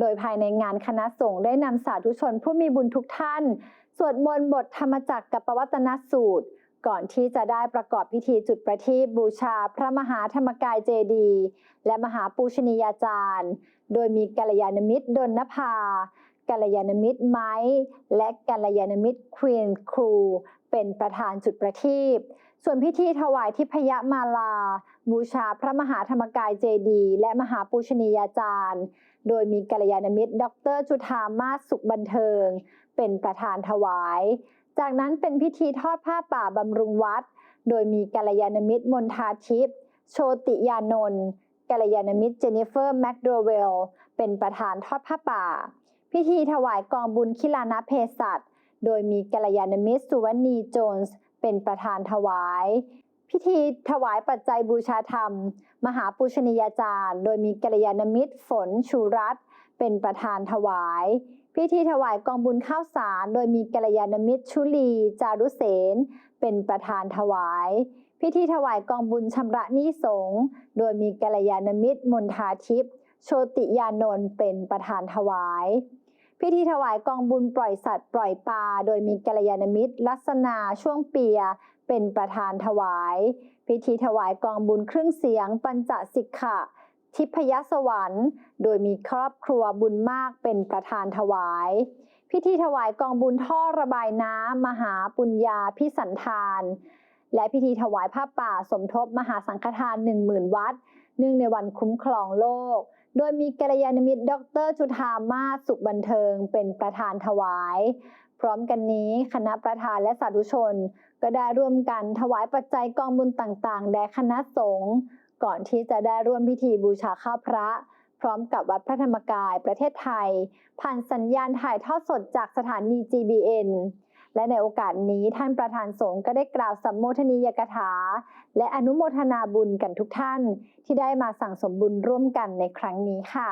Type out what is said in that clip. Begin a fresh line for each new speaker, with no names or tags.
โดยภายในงานคณะสงฆ์ได้นำสาธุชนผู้มีบุญทุกท่าน สวดมนต์บทธรรมจักรกับปวัตนสูตร ก่อนที่จะได้ประกอบพิธีจุดประทีปบูชาพระมหาธรรมกายเจดีย์และมหาปูชนียาจารย์ โดยมีกัลยาณมิตรดนนภากัลยาณมิตรไม้ และกัลยาณมิตรควีนครู เป็นประธานจุดประทีป ส่วนพิธีถวายทิพยมาลา บูชาพระมหาธรรมกายเจดี และมหาปูชนียาจารย์ โดยมีกัลยาณมิตร ดร จุธามาศสุขบันเทิง เป็นประธานถวาย จากนั้นเป็นพิธีทอดผ้าป่าบำรุงวัด โดยมีกัลยาณมิตรมนทาทิพย์โชติยานนท์กัลยาณมิตรเจนนิเฟอร์แมคโดเวลเป็นประธานทอดผ้าป่า พิธีถวายกองบุญคิลานะเพศัตโดยมีกัลยาณมิตรสุวรรณีโจนส์ เป็นประธานถวาย พิธีถวายปัจจัยบูชาธรรม มหาปูชนียาจารย์ โดยมีกัลยาณมิตรฝนชูรัตเป็นประธานถวาย พิธีถวายกองบุญข้าวสาร โดยมีกัลยาณมิตรชุลี จารุเสนเป็นประธานถวาย พิธีถวายกองบุญชำระหนี้สงโดยมีกัลยาณมิตรมนทาทิพย์โชติยานนท์เป็นประธานถวาย พิธีถวายกองบุญปล่อยสัตว์ปล่อยปลา โดยมีกัลยาณมิตร ลัษนาช่วงเปีย เป็นประธานถวาย พิธีถวายกองบุญเครื่องเสียง ปัญจสิกขะ ทิพยสวรรค์ โดยมีครอบครัวบุญมากเป็นประธานถวาย พิธีถวายกองบุญท่อระบายน้ำมหาปุญญาพิสันธาน และพิธีถวายผ้าป่าสมทบมหาสังฆทาน 10,000 วัดเนื่องในวันคุ้มครองโลก โดยมีกัลยาณมิตร ดรจุธามาสุขบันเทิง เป็นประธานถวาย พร้อมกันนี้คณะประธานและสาธุชน ก็ได้ร่วมกันถวายปัจจัยกองบุญต่างๆ แด่คณะสงฆ์ก่อนที่จะได้ร่วมพิธีบูชาข้าวพระ พร้อมกับวัดพระธรรมกายประเทศไทย ผ่านสัญญาณถ่ายทอดสดจากสถานี GBN และในโอกาสนี้ท่านประธานสงฆ์ก็ได้กล่าวสัมโมทนียกถา และอนุโมทนาบุญกันทุกท่าน ที่ได้มาสั่งสมบุญร่วมกันในครั้งนี้ค่ะ